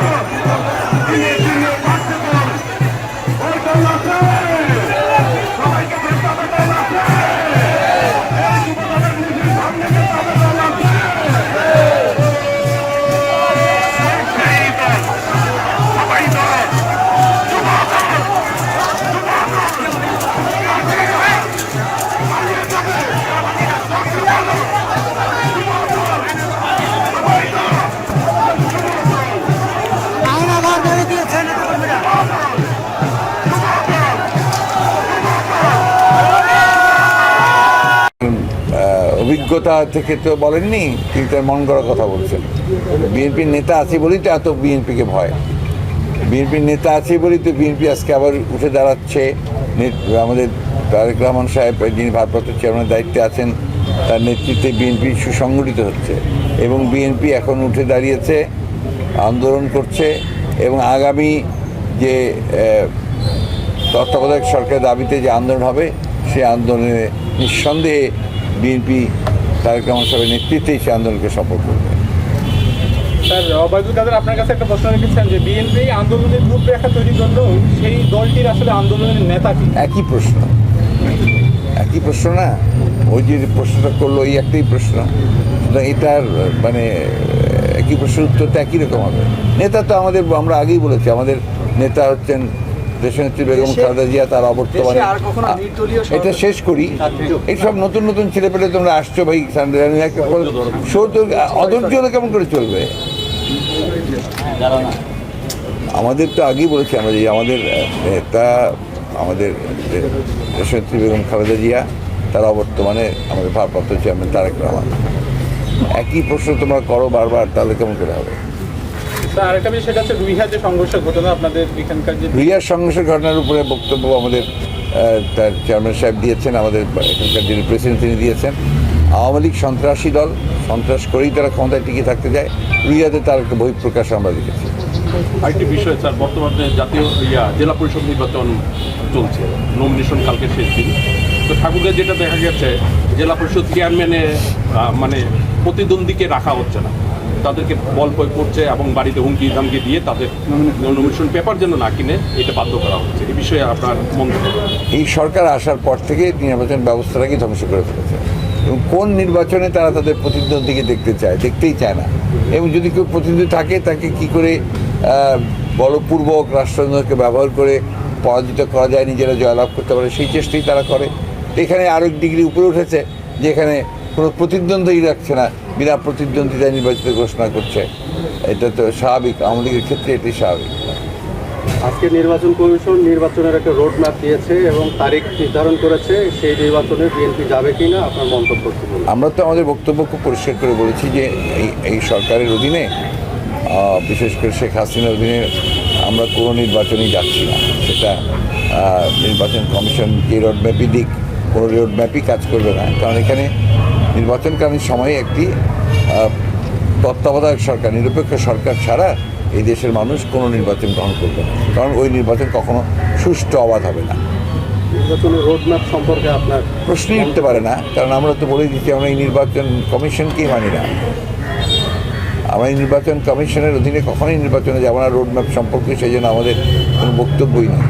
Come on, come on. যোগ্যতা থেকে তো বলেননি, তিনি তার মন করার কথা বলছেন। বিএনপির নেতা আছে বলেই তো এত বিএনপিকে ভয়। বিএনপির নেতা আছে বলেই তো বিএনপি আজকে আবার উঠে দাঁড়াচ্ছে। আমাদের তারেক রহমান সাহেব, যিনি ভারপ্রাপ্ত চেয়ারম্যানের দায়িত্বে আছেন, তার নেতৃত্বে বিএনপি সুসংগঠিত হচ্ছে এবং বিএনপি এখন উঠে দাঁড়িয়েছে, আন্দোলন করছে এবং আগামী যে তত্ত্বাবধায়ক সরকারের দাবিতে যে আন্দোলন হবে সেই আন্দোলনে নিঃসন্দেহে বিএনপি তারেক রহমান সাহেবের নেতৃত্বেই সেই আন্দোলনকে সফল করবে। স্যার অবায়দুল কাদের আপনার কাছে একটা প্রশ্ন রেখেছেন যে বিএনপি আন্দোলনের রূপরেখা জন্য সেই দলটির আসলে আন্দোলনের নেতা কি? একই প্রশ্ন। একই প্রশ্ন না? ওই যে প্রশ্নটা করল ওই একটাই প্রশ্ন। এটার মানে একই প্রশ্নের উত্তর তো একই রকম হবে। নেতা তো আমাদের আমরা আগেই বলেছি আমাদের নেতা হচ্ছেন দেশনেত্রী বেগম খালেদা জিয়া তার অবর্তমানে এটা শেষ করি। এইসব নতুন নতুন ছেলে পেলে তোমরা আসছো ভাই শো তো অধৈর্য কেমন করে চলবে? আমাদের তো আগেই বলেছি আমরা যে আমাদের নেতা আমাদের দেশনেত্রী বেগম খালেদা জিয়া তারা বর্তমানে আমাদের ভারপ্রাপ্ত চেয়ারম্যান তারেক রহমান। একই প্রশ্ন তোমরা করো বারবার তাহলে কেমন করে হবে? আরেকটা বিষয় সেটা হচ্ছে রুইহা যে সংঘর্ষের ঘটনা আপনাদের এখানকার যে রিয়ার সংঘর্ষের ঘটনার উপরে বক্তব্য আমাদের তার চেয়ারম্যান সাহেব দিয়েছেন আমাদের এখানকার যিনি প্রেসিডেন্ট তিনি দিয়েছেন। আওয়ামী লীগ সন্ত্রাসী দল সন্ত্রাস করেই তারা ক্ষমতায় টিকে থাকতে যায় রিয়াতে তার একটা বহিঃপ্রকাশ আমরা দেখেছি। আরেকটি বিষয় স্যার বর্তমানে জাতীয় ইয়া জেলা পরিষদ নির্বাচন চলছে নমিনেশন কালকে শেষ দিন। তো ঠাকুরের যেটা দেখা গেছে জেলা পরিষদ চেয়ারম্যানে মানে প্রতিদ্বন্দ্বীকে রাখা হচ্ছে না। তাদেরকে বল প্রয়োগ করছে এবং বাড়িতে হুমকি ধামকি দিয়ে তাদের নমিনেশন পেপার যেন না কিনে, এটা বাধ্য করা হচ্ছে। এই বিষয়ে আপনার মন্তব্য। এই সরকার আসার পর থেকে নির্বাচন ব্যবস্থাটাকে ধ্বংস করে ফেলেছে? এবং কোন নির্বাচনে তারা তাদের প্রতিদ্বন্দ্বীকে দেখতে চায়, দেখতেই চায় না। এবং যদি কেউ প্রতিদ্বন্দ্বী থাকে, তাকে কি করে বলপূর্বক রাষ্ট্রযন্ত্রকে ব্যবহার করে পরাজিত করা যায়, নিজেরা জয়লাভ করতে পারে, সেই চেষ্টাই তারা করে। এখানে আরও ডিগ্রি উপরে উঠেছে, যেখানে কোনো প্রতিদ্বন্দ্বী রাখছে না বিনা প্রতিদ্বন্দ্বিতায় নির্বাচিত ঘোষণা করছে। এটা তো স্বাভাবিক আওয়ামী লীগের ক্ষেত্রে এটি স্বাভাবিক। আজকে নির্বাচন কমিশন নির্বাচনের একটা রোড ম্যাপ দিয়েছে এবং তারিখ নির্ধারণ করেছে সেই নির্বাচনে বিএনপি যাবে কি না আপনার মন্তব্য আমরা তো আমাদের বক্তব্য খুব পরিষ্কার করে বলেছি যে এই এই সরকারের অধীনে বিশেষ করে শেখ হাসিনার অধীনে আমরা কোনো নির্বাচনেই যাচ্ছি না। সেটা নির্বাচন কমিশন যে রোডম্যাপই দিক কোনো রোডম্যাপই কাজ করবে না। কারণ এখানে নির্বাচনকালীন সময়ে একটি তত্ত্বাবধায়ক সরকার নিরপেক্ষ সরকার ছাড়া এই দেশের মানুষ কোনো নির্বাচন গ্রহণ করবে না। কারণ ওই নির্বাচন কখনো সুষ্ঠু অবাধ হবে না। নির্বাচনের রোড ম্যাপ সম্পর্কে আপনার প্রশ্নই উঠতে পারে না কারণ আমরা তো বলে দিচ্ছি আমরা এই নির্বাচন কমিশনকেই মানি না। আমরা এই নির্বাচন কমিশনের অধীনে কখনোই নির্বাচনে যাব না রোডম্যাপ সম্পর্কে সেই জন্য আমাদের কোনো বক্তব্যই নেই।